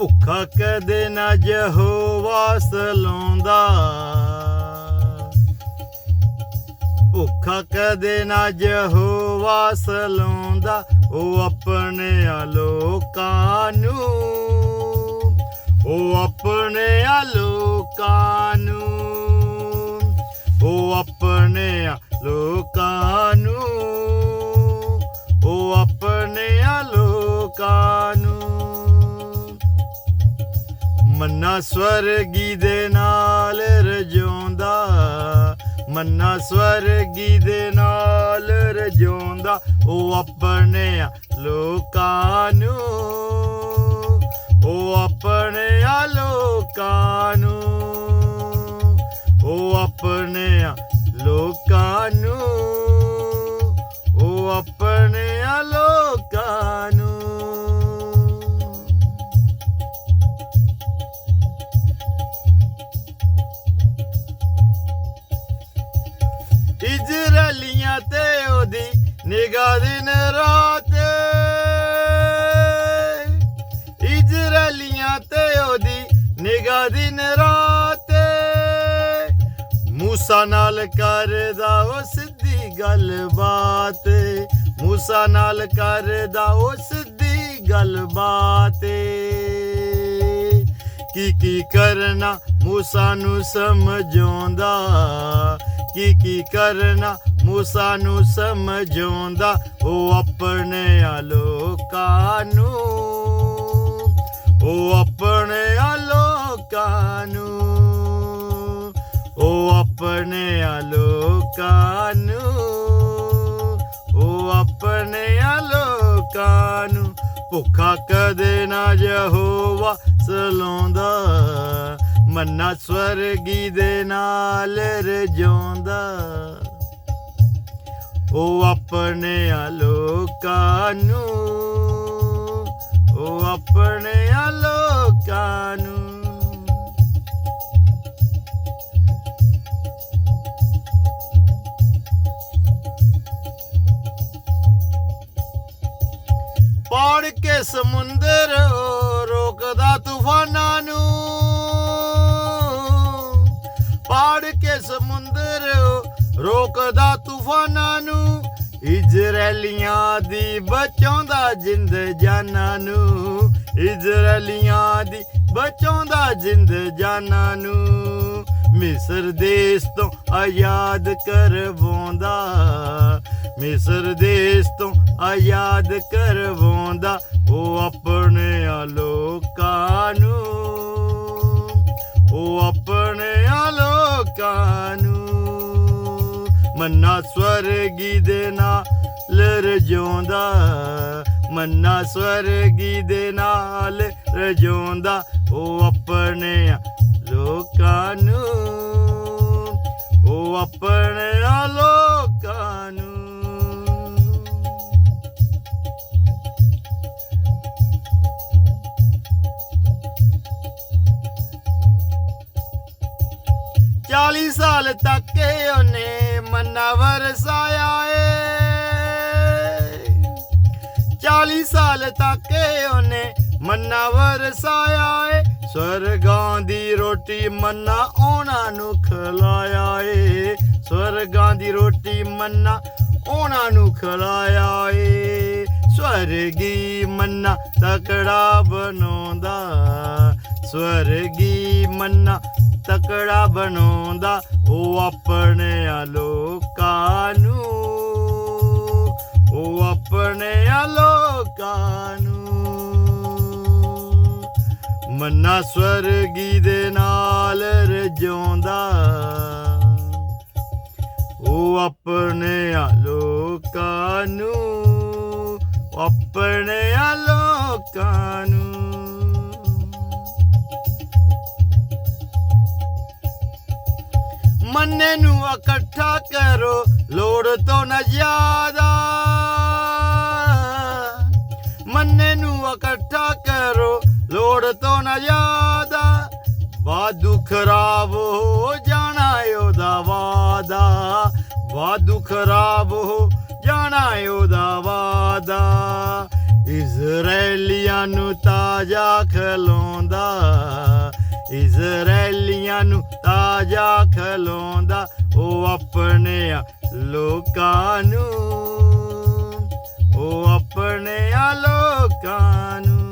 ਭੁੱਖਾ ਕਦੇ ਨਾ ਯਹੋਵਾ ਸਲਾਉਂਦਾ। ਭੁੱਖਾ ਕਦੇ ਨਾ ਯਹੋਵਾ ਸਲਾਉਂਦਾ, ਉਹ ਆਪਣੇ ਲੋਕਾਂ ਨੂੰ। ਉਹ ਆਪਣੇ ਲੋਕਾਂ ਨੂੰ। ਉਹ ਆਪਣੇ ਲੋਕਾਂ ਮੰਨਾ ਸਵਰਗੀ ਦੇ ਨਾਲ ਰਜਾਉਂਦਾ ਮੰਨਾ ਸਵਰਗੀ ਦੇ ਨਾਲ ਰਜਾਉਂਦਾ ਉਹ ਆਪਣੇ ਲੋਕਾਂ ਨੂੰ, ਉਹ ਆਪਣੇ ਲੋਕਾਂ ਨੂੰ ਨਿਗਾਹ ਦਿਨ ਰਾਤ ਇਜ਼ਰਾਈਲੀਆਂ ਤੇ ਉਹਦੀ ਨਿਗਾਹ ਦਿਨ ਰਾਤ ਮੂਸਾ ਨਾਲ ਕਰਦਾ ਉਹ ਸਿੱਧੀ ਗੱਲਬਾਤ। ਮੂਸਾ ਨਾਲ ਕਰਦਾ ਉਹ ਸਿੱਧੀ ਗੱਲਬਾਤ। ਕੀ ਕੀ ਕਰਨਾ ਮੂਸਾ ਨੂੰ ਸਮਝਾਉਂਦਾ? ਕੀ ਕੀ ਕਰਨਾ ਮੂਸਾ ਨੂੰ ਸਮਝਾਉਂਦਾ, ਉਹ ਆਪਣੇ ਲੋਕਾਂ ਨੂੰ। ਉਹ ਆਪਣੇ ਲੋਕਾਂ ਨੂੰ। ਉਹ ਆਪਣੇ ਲੋਕਾਂ ਨੂੰ। ਉਹ ਆਪਣੇ ਲੋਕਾਂ ਨੂੰ। ਭੁੱਖਾ ਕਦੇ ਨਾ ਯਹੋਵਾ ਸਲਾਉਂਦਾ, ਮੰਨਾ ਸਵਰਗੀ ਦੇ ਨਾਲ ਰਜਾਉਂਦਾ। ਉਹ ਆਪਣੇ ਲੋਕਾਂ ਨੂੰ ਉਹ ਆਪਣੇ ਲੋਕਾਂ ਨੂੰ। ਪਾੜ ਕੇ ਸਮੁੰਦਰ ਰੋਕਦਾ ਤੂਫਾਨਾਂ ਨੂੰ, ਪਾੜ ਕੇ ਸਮੁੰਦਰ ਰੋਕਦਾ ਤੂਫਾਨਾਂ ਨੂੰ ਇਜ਼ਰਾਈਲੀਆਂ ਦੀ ਬਚਾਉਂਦਾ ਜਿੰਦ ਜਾਨਾਂ ਨੂੰ ਇਜ਼ਰਾਈਲੀਆਂ ਦੀ ਬਚਾਉਂਦਾ ਜਿੰਦ ਜਾਨਾਂ ਨੂੰ। ਮਿਸਰ ਦੇਸ਼ ਤੋਂ ਆਜ਼ਾਦ ਕਰਵਾਉਂਦਾ, ਮਿਸਰ ਦੇਸ਼ ਤੋਂ ਆਜ਼ਾਦ ਕਰਵਾਉਂਦਾ, ਉਹ ਆਪਣੇ ਲੋਕਾਂ ਨੂੰ। ਮੰਨਾ ਸਵਰਗੀ ਦੇ ਨਾਲ ਰਜਾਉਂਦਾ ਮੰਨਾ ਸਵਰਗੀ ਦੇ ਨਾਲ ਰਜਾਉਂਦਾ ਉਹ ਆਪਣੇ ਲੋਕਾਂ ਨੂੰ, ਉਹ ਆਪਣੇ ਲੋਕਾਂ 40 ਸਾਲ ਤੱਕ ਉਹਨੇ ਮੰਨਾ ਵਰਸਾਇਆ ਏ। 40 ਸਾਲ ਤੱਕ ਉਹਨੇ ਮੰਨਾ ਵਰਸਾਇਆ ਏ। ਸਵਰਗਾਂ ਦੀ ਰੋਟੀ ਮੰਨਾ ਉਹਨਾਂ ਨੂੰ ਖਲਾਇਆ ਏ। ਸਵਰਗਾਂ ਦੀ ਰੋਟੀ ਮੰਨਾ ਉਹਨਾਂ ਨੂੰ ਖਲਾਇਆ ਏ। ਸਵਰਗੀ ਮੰਨਾ ਤਕੜਾ ਬਣਾਉਂਦਾ। ਸਵਰਗੀ ਮੰਨਾ ਤਕੜਾ ਬਣਾਉਂਦਾ, ਉਹ ਆਪਣੇ ਲੋਕਾਂ ਨੂੰ। ਉਹ ਆਪਣੇ ਲੋਕਾਂ ਨੂੰ। ਮੰਨਾ ਸਵਰਗੀ ਦੇ ਨਾਲ ਰਜਾਉਂਦਾ। ਉਹ ਆਪਣੇ ਲੋਕਾਂ ਨੂੰ ਆਪਣੇ ਲੋਕਾਂ ਮੰਨੇ ਨੂੰ ਇਕੱਠਾ ਕਰੋ, ਲੋੜ ਤੋਂ ਨਾ ਜ਼ਿਆਦਾ। ਮੰਨੇ ਨੂੰ ਇਕੱਠਾ ਕਰੋ, ਲੋੜ ਤੋਂ ਨਾ ਜ਼ਿਆਦਾ। ਵਾਦੂ ਖਰਾਬ ਹੋ ਜਾਣਾ ਉਹਦਾ ਵਾਦਾ ਵਾਧੂ ਖਰਾਬ ਹੋ ਜਾਣਾ ਉਹਦਾ ਵਾਦਾ ਇਜ਼ਰਾਈਲੀਆਂ ਇਜ਼ਰਾਈਲੀਆਂ ਨੂੰ ਤਾਜਾ ਖਲੋਂਦਾ ਇਜ਼ਰਾਈਲੀਆਂ ਨੂੰ ਤਾਜਾ ਖਲੋਂਦਾ ਉਹ ਆਪਣੇ ਲੋਕਾਂ ਨੂੰ। ਉਹ ਆਪਣੇ ਲੋਕਾਂ ਨੂੰ।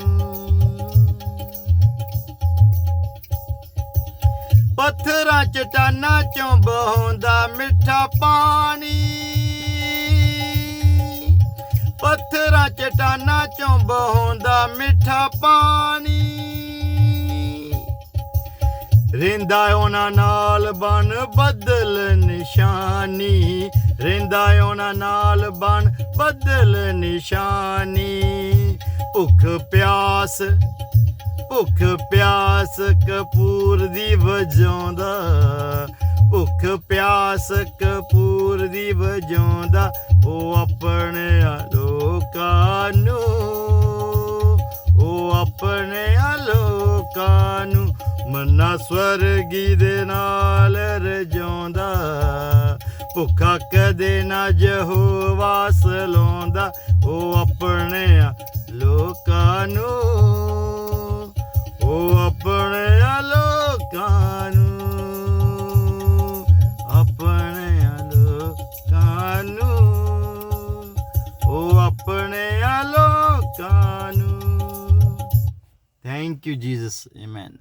ਪੱਥਰਾਂ ਚਟਾਨਾਂ ਚੋਂ ਬਹੋਂਦਾ ਮਿੱਠਾ ਪਾਣੀ। ਪੱਥਰਾਂ ਚਟਾਨਾਂ ਚੋਂ ਬਹੋਂਦਾ ਮਿੱਠਾ ਪਾਣੀ। ਰਿੰਦਾ ਉਹਨਾਂ ਨਾਲ ਬਣ ਬਦਲ ਨਿਸ਼ਾਨੀ। ਰਿੰਦਾ ਉਹਨਾਂ ਨਾਲ ਬਣ ਬਦਲ ਨਿਸ਼ਾਨੀ। ਭੁੱਖ ਪਿਆਸ ਭੁੱਖ ਪਿਆਸ ਕਪੂਰ ਦੀ ਵਜਾਉਂਦਾ। ਭੁੱਖ ਪਿਆਸ ਕਪੂਰ ਦੀ ਵਜਾਉਂਦਾ। ਉਹ ਆਪਣੇ ਲੋਕਾਂ ਨੂੰ ਨੂੰ ਸਵਰਗੀ ਦੇ ਨਾਲ ਰਜਾਉਂਦਾ, ਭੁੱਖਾ ਕਦੇ ਨਾ ਯਹੋਵਾ ਸਲਾਉਂਦਾ, ਉਹ ਆਪਣੇ ਲੋਕਾਂ ਨੂੰ, ਉਹ ਆਪਣੇ ਲੋਕਾਂ ਨੂੰ, ਆਪਣੇ ਲੋਕਾਂ ਨੂੰ, ਉਹ ਆਪਣੇ ਲੋਕਾਂ ਨੂੰ। Thank you Jesus amen